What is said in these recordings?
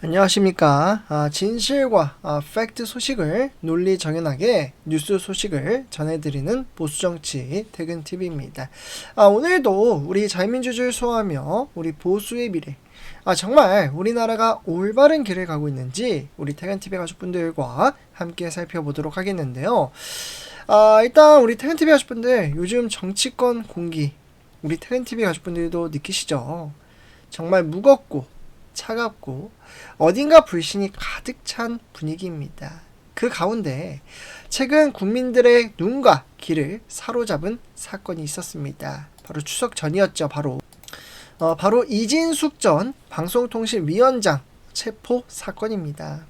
안녕하십니까. 아, 진실과 아, 팩트 소식을 논리 정연하게 뉴스 소식을 전해드리는 보수정치 퇴근TV입니다. 아, 오늘도 우리 자유민주주의를 소화하며 우리 보수의 미래, 아, 정말 우리나라가 올바른 길을 가고 있는지 우리 퇴근TV 가족분들과 함께 살펴보도록 하겠는데요. 아, 일단 우리 퇴근TV 가족분들 요즘 정치권 공기, 우리 퇴근TV 가족분들도 느끼시죠? 정말 무겁고 차갑고 어딘가 불신이 가득 찬 분위기입니다. 그 가운데 최근 국민들의 눈과 귀를 사로잡은 사건이 있었습니다. 바로 추석 전이었죠. 바로 어, 바로 이진숙 전 방송통신위원장 체포 사건입니다.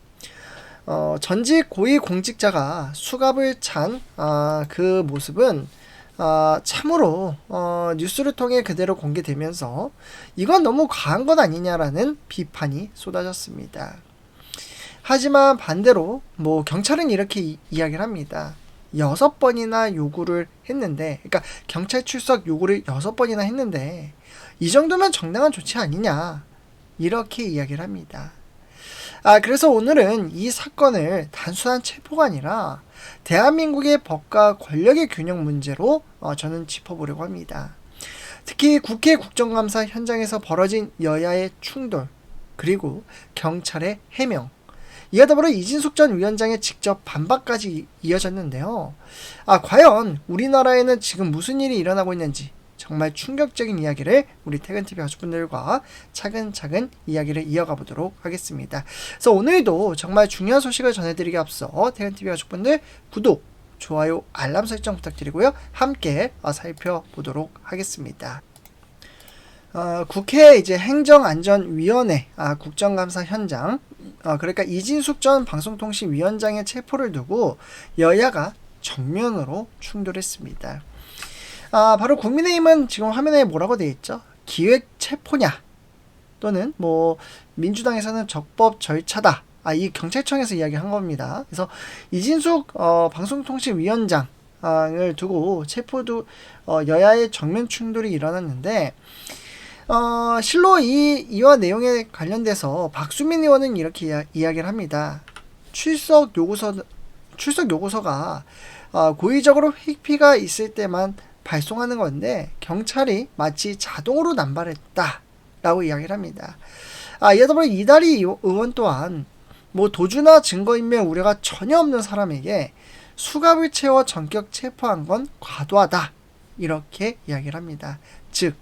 어, 전직 고위 공직자가 수갑을 찬 아, 그 모습은 아, 참으로 어, 뉴스를 통해 그대로 공개되면서 이건 너무 과한 것 아니냐라는 비판이 쏟아졌습니다. 하지만 반대로 뭐 경찰은 이렇게 이, 이야기를 합니다. 여섯 번이나 요구를 했는데, 그러니까 경찰 출석 요구를 여섯 번이나 했는데 이 정도면 정당한 조치 아니냐 이렇게 이야기를 합니다. 아 그래서 오늘은 이 사건을 단순한 체포가 아니라 대한민국의 법과 권력의 균형 문제로 어, 저는 짚어보려고 합니다. 특히 국회 국정감사 현장에서 벌어진 여야의 충돌, 그리고 경찰의 해명, 이에 더불어 이진숙 전 위원장의 직접 반박까지 이어졌는데요. 아, 과연 우리나라에는 지금 무슨 일이 일어나고 있는지 정말 충격적인 이야기를 우리 퇴근TV 가족분들과 차근차근 이야기를 이어가 보도록 하겠습니다. 그래서 오늘도 정말 중요한 소식을 전해드리기 앞서 퇴근TV 가족분들 구독, 좋아요, 알람 설정 부탁드리고요. 함께 어, 살펴보도록 하겠습니다. 어, 국회 이제 행정안전위원회 아, 국정감사 현장 어, 그러니까 이진숙 전 방송통신위원장의 체포를 두고 여야가 정면으로 충돌했습니다. 아, 바로 국민의힘은 지금 화면에 뭐라고 되어 있죠? 기획 체포냐 또는 뭐 민주당에서는 적법 절차다. 아, 이 경찰청에서 이야기한 겁니다. 그래서 이진숙 어, 방송통신위원장 을 두고 체포도 어, 여야의 정면 충돌이 일어났는데 어, 실로 이 이와 내용에 관련돼서 박수민 의원은 이렇게 이야, 이야기를 합니다. 출석 요구서 출석 요구서가 어, 고의적으로 회피가 있을 때만 발송하는 건데 경찰이 마치 자동으로 남발했다 라고 이야기를 합니다. 아, 이에 더불어 이다리 의원 또한 뭐 도주나 증거인멸 우려가 전혀 없는 사람에게 수갑을 채워 전격 체포한 건 과도하다. 이렇게 이야기를 합니다. 즉,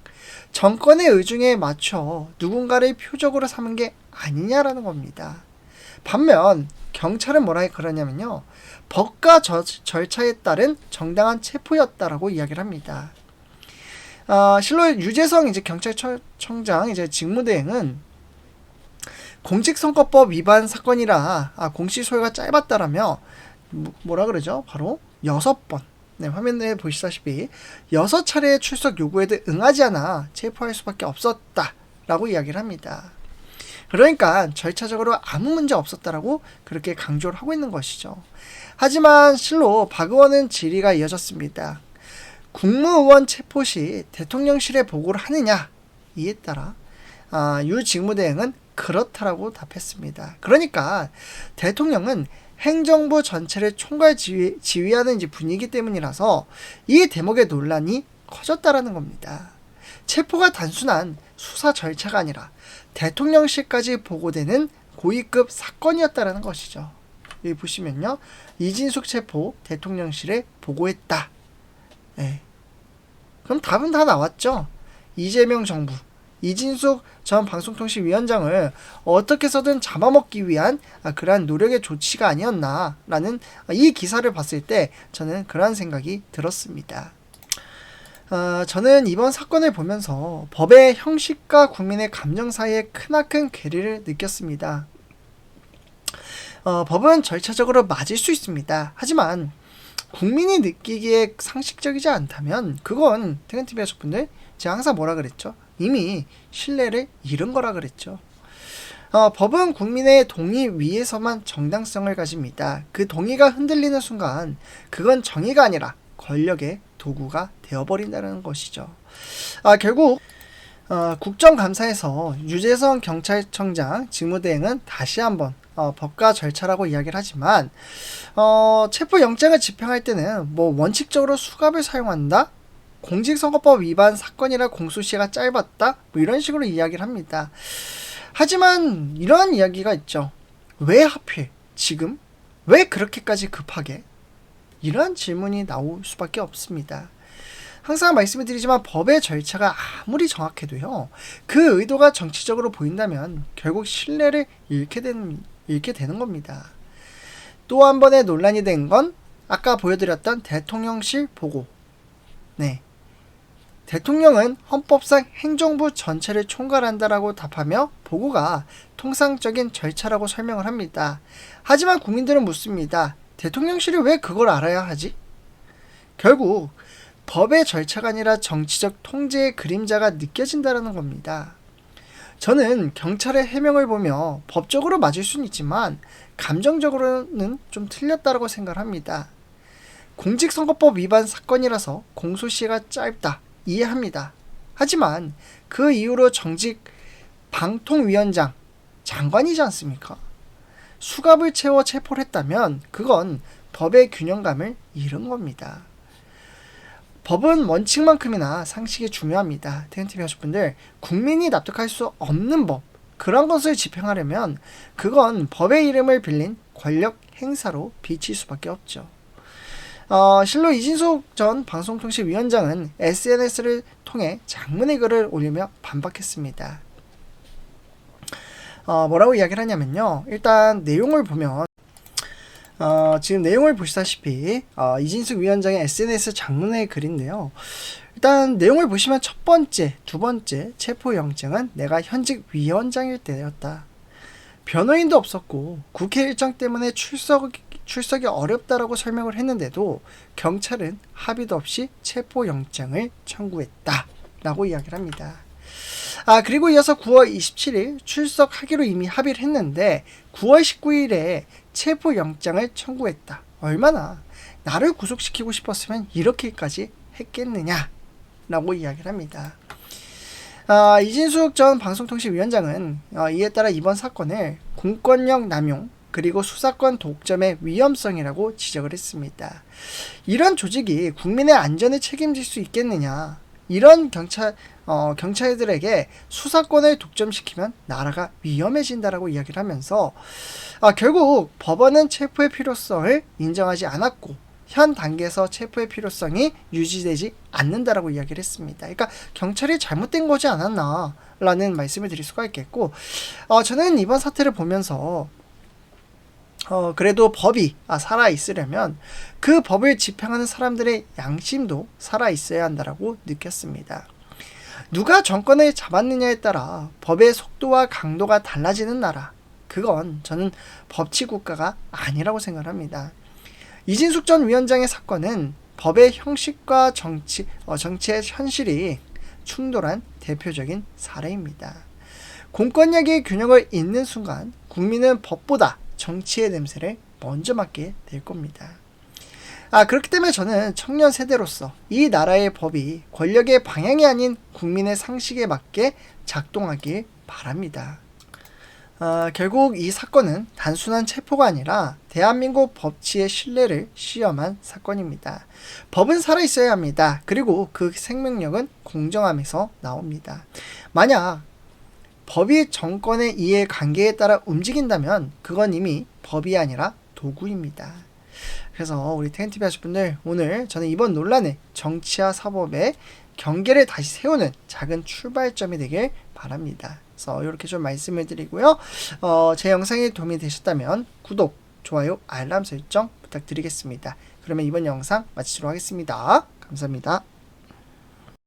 정권의 의중에 맞춰 누군가를 표적으로 삼은 게 아니냐라는 겁니다. 반면 경찰은 뭐라 그러냐면요. 법과 저, 절차에 따른 정당한 체포였다라고 이야기를 합니다. 아, 실로 유재성 이제 경찰청장 이제 직무대행은 공직선거법 위반 사건이라 아, 공시 소요가 짧았다라며 뭐라 그러죠? 바로 여섯 번. 네, 화면에 보시다시피 여섯 차례의 출석 요구에도 응하지 않아 체포할 수밖에 없었다라고 이야기를 합니다. 그러니까 절차적으로 아무 문제 없었다라고 그렇게 강조를 하고 있는 것이죠. 하지만 실로 박 의원은 질의가 이어졌습니다. 국무의원 체포 시 대통령실에 보고를 하느냐 이에 따라 아, 유 직무대행은 그렇다라고 답했습니다. 그러니까 대통령은 행정부 전체를 총괄 지휘, 지휘하는 이제 분위기 때문이라서 이 대목의 논란이 커졌다라는 겁니다. 체포가 단순한 수사 절차가 아니라 대통령실까지 보고되는 고위급 사건이었다라는 것이죠. 여기 보시면요. 이진숙 체포 대통령실에 보고했다. 네. 그럼 답은 다 나왔죠. 이재명 정부, 이진숙 전 방송통신위원장을 어떻게 해서든 잡아먹기 위한 그러한 노력의 조치가 아니었나라는 이 기사를 봤을 때 저는 그러한 생각이 들었습니다. 어, 저는 이번 사건을 보면서 법의 형식과 국민의 감정 사이에 크나큰 괴리를 느꼈습니다. 어, 법은 절차적으로 맞을 수 있습니다. 하지만 국민이 느끼기에 상식적이지 않다면 그건 퇴근TV 하셨분들 제가 항상 뭐라 그랬죠? 이미 신뢰를 잃은 거라 그랬죠. 어, 법은 국민의 동의 위에서만 정당성을 가집니다. 그 동의가 흔들리는 순간 그건 정의가 아니라 권력의 도구가 되어버린다는 것이죠. 아, 결국 어, 국정감사에서 유재선 경찰청장 직무대행은 다시 한번 어, 법과 절차라고 이야기를 하지만 어, 체포영장을 집행할 때는 뭐 원칙적으로 수갑을 사용한다 공직선거법 위반 사건이라 공소시효가 짧았다 뭐 이런 식으로 이야기를 합니다. 하지만 이러한 이야기가 있죠. 왜 하필 지금 왜 그렇게까지 급하게 이러한 질문이 나올 수밖에 없습니다. 항상 말씀을 드리지만 법의 절차가 아무리 정확해도요, 그 의도가 정치적으로 보인다면 결국 신뢰를 잃게 되는, 잃게 되는 겁니다. 또 한 번의 논란이 된 건 아까 보여드렸던 대통령실 보고. 네. 대통령은 헌법상 행정부 전체를 총괄한다라고 답하며 보고가 통상적인 절차라고 설명을 합니다. 하지만 국민들은 묻습니다. 대통령실이 왜 그걸 알아야 하지? 결국 법의 절차가 아니라 정치적 통제의 그림자가 느껴진다는 겁니다. 저는 경찰의 해명을 보며 법적으로 맞을 수는 있지만 감정적으로는 좀 틀렸다고 생각을 합니다. 공직선거법 위반 사건이라서 공소시효가 짧다. 이해합니다. 하지만 그 이후로 정직 방통위원장 장관이지 않습니까? 수갑을 채워 체포를 했다면 그건 법의 균형감을 잃은 겁니다. 법은 원칙만큼이나 상식이 중요합니다. 텐티비 하셨분들 국민이 납득할 수 없는 법 그런 것을 집행하려면 그건 법의 이름을 빌린 권력 행사로 비칠 수밖에 없죠. 어, 실로 이진숙 전 방송통신위원장은 SNS를 통해 장문의 글을 올리며 반박했습니다. 어, 뭐라고 이야기를 하냐면요. 일단 내용을 보면 어, 지금 내용을 보시다시피 어, 이진숙 위원장의 SNS 장문의 글인데요. 일단 내용을 보시면 첫 번째, 두 번째 체포영장은 내가 현직 위원장일 때였다. 변호인도 없었고 국회 일정 때문에 출석 출석이 어렵다라고 설명을 했는데도 경찰은 합의도 없이 체포 영장을 청구했다 라고 이야기를 합니다. 아 그리고 이어서 9월 27일 출석하기로 이미 합의를 했는데 9월 19일에 체포 영장을 청구했다. 얼마나 나를 구속시키고 싶었으면 이렇게까지 했겠느냐 라고 이야기를 합니다. 아, 이진숙 전 방송통신위원장은 어, 이에 따라 이번 사건을 공권력 남용 그리고 수사권 독점의 위험성이라고 지적을 했습니다. 이런 조직이 국민의 안전을 책임질 수 있겠느냐? 이런 경찰 어, 경찰들에게 수사권을 독점시키면 나라가 위험해진다라고 이야기를 하면서 아, 결국 법원은 체포의 필요성을 인정하지 않았고 현 단계에서 체포의 필요성이 유지되지 않는다라고 이야기를 했습니다. 그러니까 경찰이 잘못된 거지 않았나라는 말씀을 드릴 수가 있겠고, 어, 저는 이번 사태를 보면서 어, 그래도 법이 아, 살아 있으려면 그 법을 집행하는 사람들의 양심도 살아 있어야 한다라고 느꼈습니다. 누가 정권을 잡았느냐에 따라 법의 속도와 강도가 달라지는 나라. 그건 저는 법치 국가가 아니라고 생각합니다. 이진숙 전 위원장의 사건은 법의 형식과 정치, 어, 정치의 현실이 충돌한 대표적인 사례입니다. 공권력의 균형을 잇는 순간 국민은 법보다 정치의 냄새를 먼저 맡게 될 겁니다. 아, 그렇기 때문에 저는 청년 세대로서 이 나라의 법이 권력의 방향이 아닌 국민의 상식에 맞게 작동하길 바랍니다. 어, 결국 이 사건은 단순한 체포가 아니라 대한민국 법치의 신뢰를 시험한 사건입니다. 법은 살아있어야 합니다. 그리고 그 생명력은 공정함에서 나옵니다. 만약 법이 정권의 이해 관계에 따라 움직인다면 그건 이미 법이 아니라 도구입니다. 그래서 우리 텐티비 하실 분들 오늘 저는 이번 논란에 정치와 사법의 경계를 다시 세우는 작은 출발점이 되길 바랍니다. 그래서 이렇게 좀 말씀을 드리고요. 어, 제 영상이 도움이 되셨다면 구독, 좋아요, 알람 설정 부탁드리겠습니다. 그러면 이번 영상 마치도록 하겠습니다. 감사합니다.